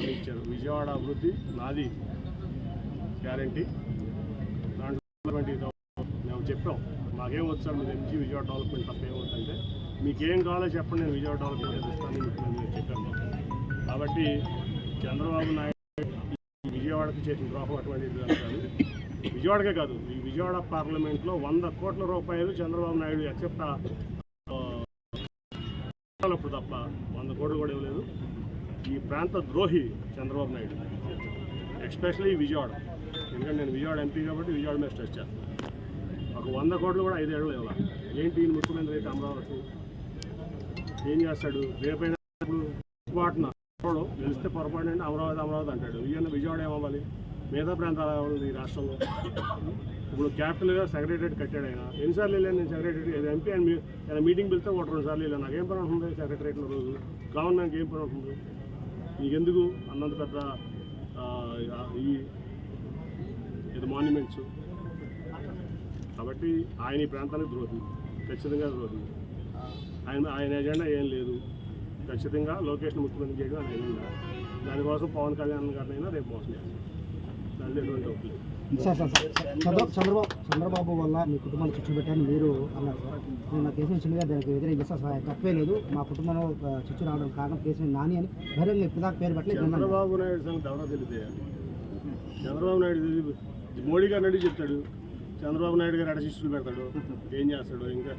హామీ ఇచ్చారు విజయవాడ అభివృద్ధి నాది గ్యారంటీ. దాంట్లో మేము చెప్పాం. మాకేం సార్ మీరు ఎంజీ విజయవాడ డెవలప్మెంట్ తప్ప ఏమవుతుందంటే మీకేం కావాలో చెప్పండి నేను విజయవాడ డెవలప్మెంట్ చేస్తాను మీకు చెప్పాను కాబట్టి చంద్రబాబు నాయుడు విజయవాడకు విజయవాడకి చేసిన ద్రోహం అటువంటిది కాదు. విజయవాడకే కాదు ఈ విజయవాడ పార్లమెంట్లో వంద కోట్ల రూపాయలు చంద్రబాబు నాయుడు ఎక్సెప్ట్ అప్పుడు తప్ప వంద కోట్లు కూడా ఇవ్వలేదు. ఈ ప్రాంత ద్రోహి చంద్రబాబు నాయుడు ఎస్పెషలీ విజయవాడ. ఎందుకంటే నేను విజయవాడ ఎంపీ కాబట్టి విజయవాడ మీద స్ట్రెస్ చేస్తాను ఒక వంద కోట్లు కూడా ఐదేళ్ళు ఇవ్వాలి? ఏంటి ఈయన ముఖ్యమంత్రి అయితే అమరావతి ఏం చేస్తాడు? రేపైనా పొరపాటున ఎవడో గెలిస్తే పొరపాటు అంటే అమరావతి అమరావతి అంటాడు. ఈయన విజయవాడ ఏమవ్వాలి? మిగతా ప్రాంతాలు ఏమవుతుంది ఈ రాష్ట్రంలో? ఇప్పుడు క్యాపిటల్గా సెక్రటరేట్ కట్టాడు ఆయన. ఎన్నిసార్లు వెళ్ళాను నేను సెక్రటరీ ఎంపీ అండ్ ఏదైనా మీటింగ్ పిలిస్తే ఒకటి రెండు సార్లు వెళ్ళాను. నాకేం పని ఉంటుంది సెక్రటరేట్లో రోజు? గవర్నమెంట్కి ఏం పని ఉంటుంది నీకెందుకు అన్నంత పెద్ద ఈ ఇది మాన్యుమెంట్స్ కాబట్టి ఆయన ఈ ప్రాంతానికి ద్రోహి ఖచ్చితంగా ద్రోహి. ఆయన ఆయన ఎజెండా ఏం లేదు. ఖచ్చితంగా లొకేషన్ ముఖ్యమంత్రి చేయడం ఆయన ఎజెండా. దానికోసం పవన్ కళ్యాణ్ గారినైనా రేపు మోసం చేస్తాం దాంట్లో ఎటువంటి డౌట్ లేదు. Sir sir sir Chandra Chandrababu Chandrababu వల్ల మీ కుటుంబాన్ని చిచ్చు పెట్టారని మీరు అన్నారు సార్. నేను నా కేసీఆర్ చిన్నగా దానికి వ్యతిరేకిస్తా సార్ తప్పే లేదు. మా కుటుంబంలో చిచ్చు రావడం కారణం కేసీఆర్ నాని అని బహిరంగ ఇప్పుడు పేరు పెట్టలేదు. చంద్రబాబు నాయుడు సంగతి ఎవరో తెలియదు. చంద్రబాబు నాయుడు. మోడీ గారిని అడిగి చెప్తాడు. చంద్రబాబు నాయుడు గారు అడ శిష్యులు పెడతాడు? ఏం చేస్తాడు? ఇంకా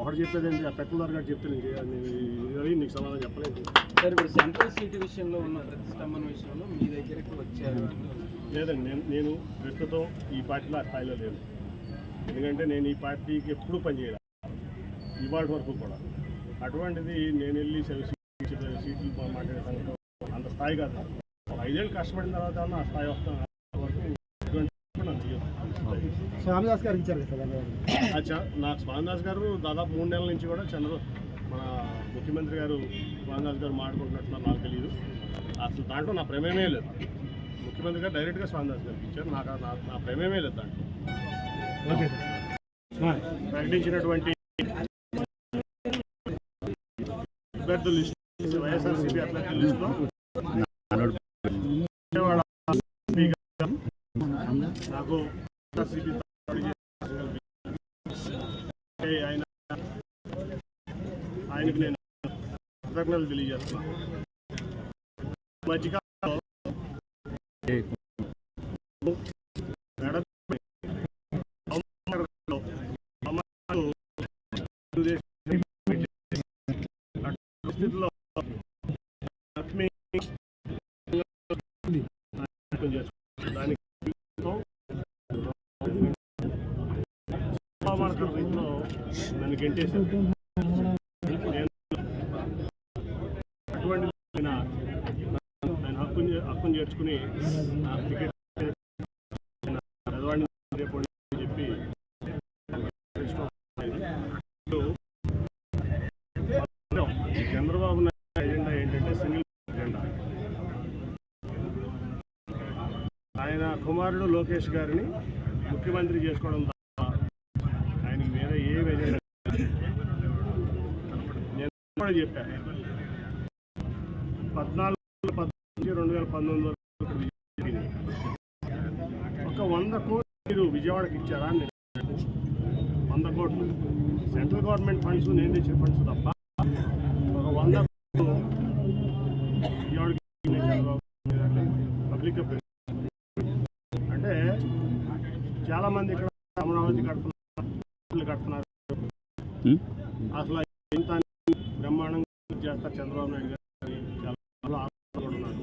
ఒకటి చెప్పేది ఏంటి? ఆ పెట్టుకున్నారు గారు చెప్తే నేను నీకు సమాధానం చెప్పలేదు. సార్ ఇప్పుడు సెంట్రల్ సీట్ విషయంలో ఉన్న ప్రతిష్టంభన విషయంలో మీ దగ్గరికి వచ్చారు. లేదండి నేను నేను ప్రస్తుతం ఈ పార్టీలో ఆ స్థాయిలో లేను. ఎందుకంటే నేను ఈ పార్టీకి ఎప్పుడూ పనిచేయాలి ఇవాళ వరకు కూడా. అటువంటిది నేను వెళ్ళి సీట్లు సీట్లు మాట్లాడే సంగతి అంత స్థాయి కాదు. ఐదేళ్ళు కష్టపడిన తర్వాత ఆ స్థాయి వస్తాను. స్వామిదాస్ గారు ఇచ్చారు నాకు స్వామిదాస్ గారు దాదాపు మూడు నెలల నుంచి కూడా చంద్ర మన ముఖ్యమంత్రి గారు స్వామిదాస్ గారు మాట్లాడుకుంటున్నట్లు నాకు తెలియదు అసలు దాంట్లో నా ప్రమేయమే లేదు. ముఖ్యమంత్రి గారు డైరెక్ట్గా గారికి ఇచ్చారు. నాకు నా- ప్రమేయమే లేదు దాంట్లో. ప్రకటించినటువంటి అభ్యర్థుల లిస్ట్ వైఎస్ఆర్సీపీ అభ్యర్థుల లిస్టులో నాకు వైఎస్ఆర్సీపీ అంటే ఆయన ఆయనకి నేను కృతజ్ఞతలు తెలియజేస్తున్నాను. అవమానకర రీతిలో నన్ను గెంటేశారు. అటువంటి ఆయన హక్కుని చేర్చుకుని టికెట్ పెదవాడిని చెప్పి చంద్రబాబు నాయుడు ఎజెండా ఏంటంటే సింగిల్ ఎజెండా ఆయన కుమారుడు లోకేష్ గారిని ముఖ్యమంత్రి చేసుకోవడం తప్ప ఆయనకి వేరే ఏ ఎజెండా లేదు. నేను కూడా చెప్పాను పద్నాలుగు పద్నాలుగు రెండు వేల పంతొమ్మిది వరకు. ఒక వంద కోట్లు మీరు విజయవాడకి ఇచ్చారా అని. వంద కోట్లు సెంట్రల్ గవర్నమెంట్ ఫండ్స్ నేను తెచ్చిన ఫండ్స్ తప్ప ఒక వంద విజయవాడకి పబ్లిక్. అంటే చాలా మంది ఇక్కడ అమరావతి కడుతున్నారు కడుతున్నారు అసలు ఇంత బ్రహ్మాండంగా చేస్తారు చంద్రబాబు నాయుడు గారు చాలా ఆశపడుతున్నారు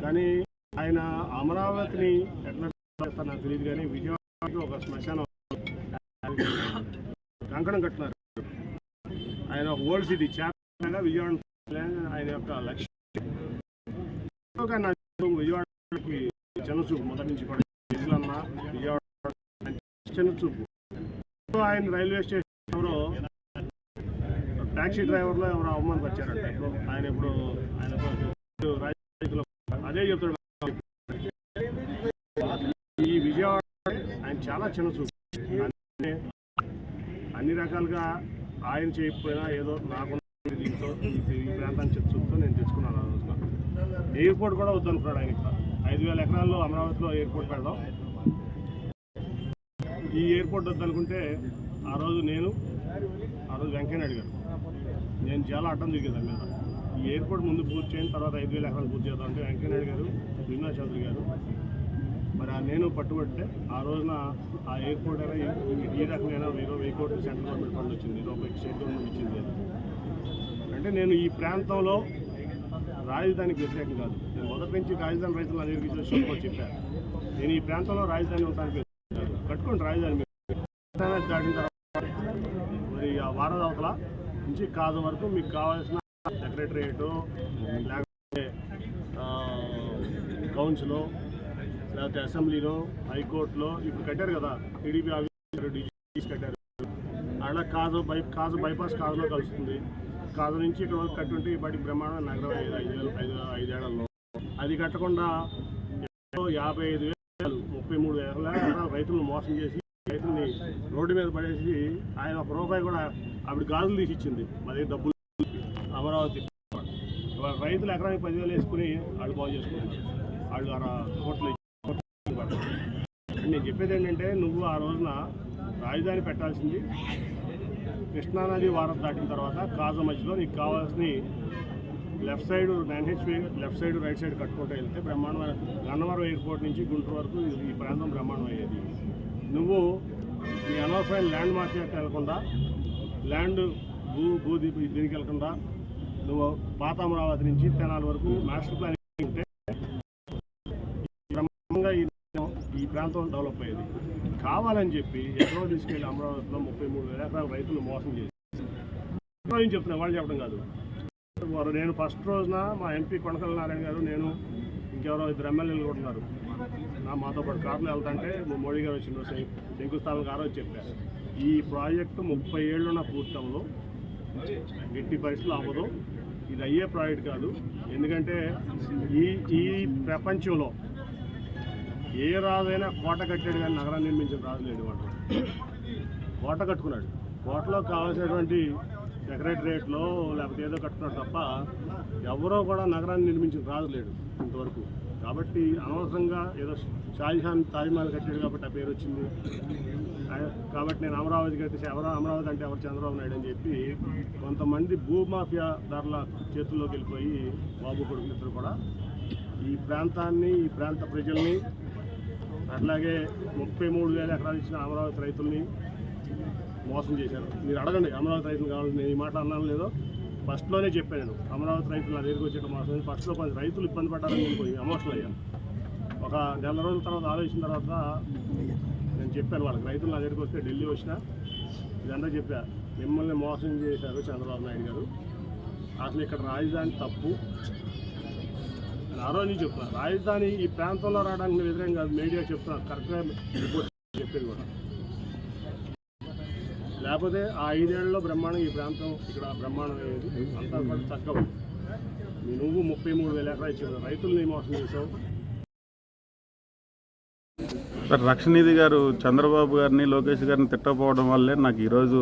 కానీ ఆయన అమరావతిని ఎట్లా చేస్తారు నాకు తెలియదు కానీ విజయవాడకి ఒక శ్మశానం కంకణం కట్టినారు ఆయన ఒక ఓల్డ్ సిటీ చేపగా విజయవాడ ఆయన యొక్క లక్ష్యం కానీ విజయవాడకి చిన్నచూపు మొదటి నుంచి కూడా విజయవాడ చిన్నచూపు ఆయన రైల్వే స్టేషన్ ఎవరో టాక్సీ డ్రైవర్లో ఎవరో అవమానపరిచారంట ఆయన ఇప్పుడు ఆయన అదే చెప్తాడు ఈ విజయవాడ ఆయన చాలా చిన్న చూపు. అన్ని రకాలుగా ఆయన చేయకపోయినా ఏదో నాకున్న దీంతో ఈ ప్రాంతాన్ని చెప్పి చూపుతూ నేను తెచ్చుకున్నాను ఆ రోజున. ఎయిర్పోర్ట్ కూడా వద్దనుకున్నాడు ఆయన ఇక్కడ. ఐదు వేల ఎకరాల్లో అమరావతిలో ఎయిర్పోర్ట్ పెడదాం. ఈ ఎయిర్పోర్ట్ వద్దనుకుంటే ఆ రోజు నేను ఆ రోజు వెంకయ్యనాయుడు గారు నేను చాలా అడ్డం తిరిగేది మీద ఈ ఎయిర్పోర్ట్ ముందు పూర్తి చేయిన తర్వాత ఐదు వేల ఎకరాలు పూర్తి చేద్దాం అంటే వెంకయ్యనాయుడు గారు విన్నా చౌదరి గారు. మరి ఆ నేను పట్టుబడితే ఆ రోజున ఆ ఎయిర్పోర్ట్ అయినా ఈ- రకమైన వేరే వెయ్యి కోట్లు సెంట్రల్ గవర్నమెంట్ ఫండ్ వచ్చింది రూపాయి స్టేట్ గవర్నమెంట్ ఇచ్చింది అంటే నేను ఈ ప్రాంతంలో రాజధానికి వ్యతిరేకం కాదు. నేను మొదటి నుంచి రాజధాని రైతులు అందరికీ చూసి చెప్పాను నేను ఈ ప్రాంతంలో రాజధాని ఉండడానికి కట్టుకోండి రాజధాని దాటిన తర్వాత మరి ఆ వారద అవతల నుంచి కాజు వరకు మీకు కావాల్సిన సెక్రటరియేటు లేకపోతే కౌన్సిలో లేకపోతే అసెంబ్లీలో హైకోర్టులో ఇప్పుడు కట్టారు కదా టీడీపీ ఆఫీసర్ కట్టారు, డీజీ కట్టారు. అలా కాజు బై కాజు బైపాస్ కాజులో కలుస్తుంది. కాజు నుంచి ఇక్కడ వరకు కట్టుంటే ఇప్పటికి బ్రహ్మాండం నగరం ఐదు ఐదు ఐదు ఐదేళ్ళలో. అది కట్టకుండా యాభై ఐదు వేలు ముప్పై మూడు వేల రైతులను మోసం చేసి రైతుని రోడ్డు మీద పడేసి ఆయన ఒక రూపాయి కూడా ఆవిడ గాజులు తీసి ఇచ్చింది. మరి డబ్బులు అమరావతి. ఇవాళ రైతులు ఎకరానికి పదివేలు వేసుకుని వాళ్ళు బాగు చేసుకున్నారు వాళ్ళు కోట్లు నేను చెప్పేది ఏంటంటే నువ్వు ఆ రోజున రాజధాని పెట్టాల్సింది కృష్ణానది వారం దాటిన తర్వాత కాజా మధ్యలో నీకు కావాల్సిన left side nine HP left side right side కట్టుకుంటూ వెళ్తే బ్రహ్మాండమైన గన్నవరం ఎయిర్పోర్ట్ నుంచి గుంటూరు వరకు ఈ ప్రాంతం బ్రహ్మాండం అయ్యేది నువ్వు ఈ అనవసరమైన ల్యాండ్ మార్కెట్ వెళ్ళకుండా ల్యాండ్ భూ భూ దీనికి వెళ్ళకుండా నువ్వు పాత అమరావతి నుంచి తెనాలి వరకు మాస్టర్ ప్లాన్ ఉంటే బ్రహ్మాండంగా ఈ ప్రాంతం డెవలప్ అయ్యేది. కావాలని చెప్పి ఎక్కడో తీసుకెళ్ళి అమరావతిలో ముప్పై మూడు వేల ఎకరాల రైతులు మోసం చేసి ఎక్కడో చెప్తున్నా వాళ్ళు చెప్పడం కాదు. వారు నేను ఫస్ట్ రోజున మా ఎంపీ కొనకల నారాయణ గారు నేను ఇంకెవరో ఇద్దరు ఎమ్మెల్యేలు కూడా ఉన్నారు. మాతో పాటు కార్లు వెళ్తుంటే మోడీ గారు వచ్చిన శంకుస్థాపన గారు చెప్పారు. ఈ ప్రాజెక్టు ముప్పై ఏళ్ళున్న పూర్తవదు ఎట్టి పరిస్థితులు అవ్వదు. ఇది అయ్యే ప్రాజెక్ట్ కాదు. ఎందుకంటే ఈ ఈ ప్రపంచంలో ఏ రాజైనా కోట కట్టాడు కానీ నగరాన్ని నిర్మించిన రాజు లేడు వాడు. కోట కట్టుకున్నాడు. కోటలో కావాల్సినటువంటి సెక్రటరేట్లో లేకపోతే ఏదో కట్టుకున్నాడు తప్ప ఎవరో కూడా నగరాన్ని నిర్మించిన రాజు లేడు ఇంతవరకు. కాబట్టి అనవసరంగా ఏదో షాజహాన్ తాజ్మహల్ కట్టాడు కాబట్టి ఆ పేరు వచ్చింది. కాబట్టి నేను అమరావతి కట్టేసి ఎవరో అమరావతి అంటే ఎవరు? చంద్రబాబు నాయుడు అని చెప్పి కొంతమంది భూమాఫియా ధరల చేతుల్లోకి వెళ్ళిపోయి బాబు కొడుకులిద్దరు కూడా ఈ ప్రాంతాన్ని ఈ ప్రాంత ప్రజల్ని అట్లాగే ముప్పై మూడు వేల ఎకరాలు ఇచ్చిన అమరావతి రైతుల్ని మోసం చేశారు. మీరు అడగండి అమరావతి రైతులు కావాలి నేను ఈ మాట అన్నాను లేదో ఫస్ట్లోనే చెప్పాను నేను అమరావతి రైతులు నా దగ్గరికి వచ్చేట మోసం ఫస్ట్లో కొంచెం రైతులు ఇబ్బంది పడ్డారని నేను ఎమోషనల్ అయ్యాను. ఒక నెల రోజుల తర్వాత ఆలోచించిన తర్వాత నేను చెప్పాను వాళ్ళకి రైతులు నా దగ్గరికి వస్తే ఢిల్లీ వచ్చిన ఇదంతా చెప్పా మిమ్మల్ని మోసం చేశారు చంద్రబాబు నాయుడు గారు. అసలు ఇక్కడ రాజధాని తప్పు. నేను ఆ రోజు నుంచి చెప్తున్నా రాజధాని ఈ ప్రాంతంలో రావడానికి విధంగా వ్యతిరేకం కాదు మీడియా చెప్తున్నా కరెక్ట్గా రిపోర్ట్ చెప్పేది కూడా. లేకపోతే ఆ ఐదేళ్ళలో బ్రహ్మాండం ఈ ప్రాంతం ఇక్కడ బ్రహ్మాండం అయ్యేది. అంతా కూడా చక్కగా. నువ్వు ముప్పై మూడు వేల ఎకరా ఇచ్చావు. రైతుల్ని మోసం చేసావు రక్షణీధి గారు చంద్రబాబు గారిని లోకేష్ గారిని తిట్టకపోవడం వల్లే నాకు ఈరోజు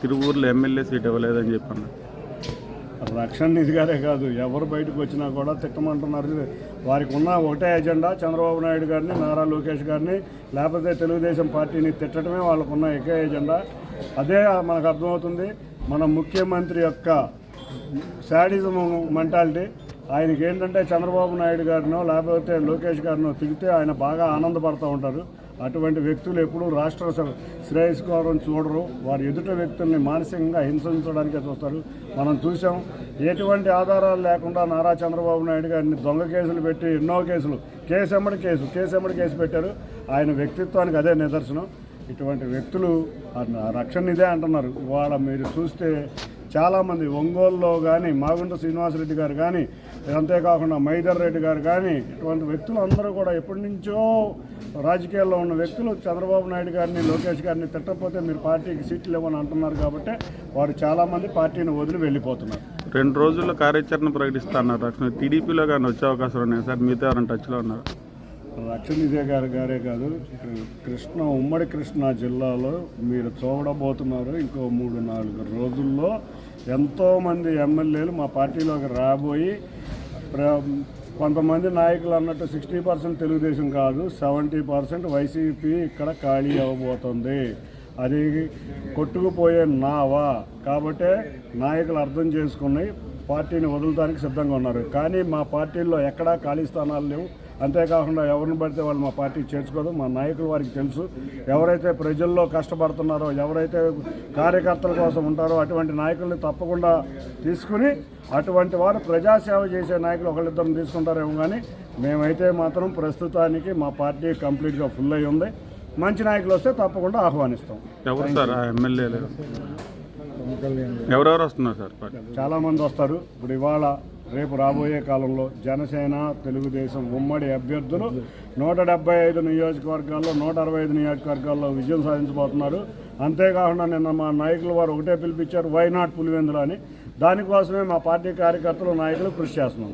తిరువూరులో ఎమ్మెల్యే సీట్ ఇవ్వలేదని చెప్పాను రక్షణ నిధి గారే కాదు ఎవరు బయటకు వచ్చినా కూడా తిట్టమంటున్నారు. వారికి ఉన్న ఒకటే ఎజెండా చంద్రబాబు నాయుడు గారిని నారా లోకేష్ గారిని లేకపోతే తెలుగుదేశం పార్టీని తిట్టడమే వాళ్ళకున్న ఏకే ఎజెండా. అదే మనకు అర్థమవుతుంది మన ముఖ్యమంత్రి యొక్క శాడిజం మెంటాలిటీ ఆయనకి ఏంటంటే చంద్రబాబు నాయుడు గారినో లేకపోతే లోకేష్ గారినో తిడితే ఆయన బాగా ఆనందపడుతూ ఉంటారు. అటువంటి వ్యక్తులు ఎప్పుడూ రాష్ట్ర శ్ర- శ్రేయస్కరం చూడరు. వారి ఎదుట వ్యక్తుల్ని మానసికంగా హింసించడానికే చూస్తారు. మనం చూసాం ఎటువంటి ఆధారాలు లేకుండా నారా చంద్రబాబు నాయుడు గారిని దొంగ కేసులు పెట్టి ఎన్నో కేసులు కేసు ఎమ్మడి కేసు కేసు ఎమ్మడి కేసు పెట్టారు. ఆయన వ్యక్తిత్వానికి అదే నిదర్శనం. ఇటువంటి వ్యక్తులు రక్షణ ఇదే అంటున్నారు. ఇవాళ మీరు చూస్తే చాలామంది ఒంగోలులో కానీ మాగుంట శ్రీనివాసరెడ్డి గారు కానీ అంతేకాకుండా మైదర్ రెడ్డి గారు కానీ ఇటువంటి వ్యక్తులు అందరూ కూడా ఎప్పటి నుంచో రాజకీయాల్లో ఉన్న వ్యక్తులు చంద్రబాబు నాయుడు గారిని లోకేష్ గారిని తిట్టకపోతే మీరు పార్టీకి సీట్లు ఇవ్వని అంటున్నారు కాబట్టి వారు చాలామంది పార్టీని వదిలి వెళ్ళిపోతున్నారు. రెండు రోజుల్లో కార్యాచరణ ప్రకటిస్తా అన్నారు. రక్షణ టీడీపీలో కానీ వచ్చే అవకాశం ఉన్నాయి. సార్ మీతో ఎవరైనా టచ్లో ఉన్నారు? రక్షణ విజయ్ గారు గారే కాదు కృష్ణ ఉమ్మడి కృష్ణా జిల్లాలో మీరు చూడబోతున్నారు. ఇంకో మూడు నాలుగు రోజుల్లో ఎంతోమంది ఎమ్మెల్యేలు మా పార్టీలోకి రాబోయి కొంతమంది నాయకులు అన్నట్టు సిక్స్టీ పర్సెంట్ తెలుగుదేశం కాదు సెవెంటీ పర్సెంట్ వైసీపీ ఇక్కడ ఖాళీ అవ్వబోతుంది. అది కొట్టుకుపోయే నావా. కాబట్టే నాయకులు అర్థం చేసుకుని పార్టీని వదలడానికి సిద్ధంగా ఉన్నారు. కానీ మా పార్టీల్లో ఎక్కడా ఖాళీ స్థానాలు లేవు. అంతేకాకుండా ఎవరిని పడితే వాళ్ళు మా పార్టీ చేర్చుకోదు. మా నాయకులు వారికి తెలుసు. ఎవరైతే ప్రజల్లో కష్టపడుతున్నారో ఎవరైతే కార్యకర్తల కోసం ఉంటారో అటువంటి నాయకుల్ని తప్పకుండా తీసుకుని అటువంటి వారు ప్రజాసేవ చేసే నాయకులు ఒకళ్ళిద్దరిని తీసుకుంటారేమో కానీ మేమైతే మాత్రం ప్రస్తుతానికి మా పార్టీ కంప్లీట్గా ఫుల్ అయి ఉంది. మంచి నాయకులు వస్తే తప్పకుండా ఆహ్వానిస్తాం. ఎవరు సార్? ఆ ఎమ్మెల్యేలు ఎవరెవరు వస్తున్నారు సార్? చాలామంది వస్తారు. ఇప్పుడు ఇవాళ రేపు రాబోయే కాలంలో జనసేన తెలుగుదేశం ఉమ్మడి అభ్యర్థులు నూట డెబ్బై ఐదు నియోజకవర్గాల్లో నూట అరవై ఐదు నియోజకవర్గాల్లో విజయం సాధించబోతున్నారు. అంతేకాకుండా నిన్న మా నాయకులు వారు ఒకటే పిలిపించారు వై నాట్ పులివెందులు అని. దానికోసమే మా పార్టీ కార్యకర్తలు నాయకులు కృషి చేస్తున్నాం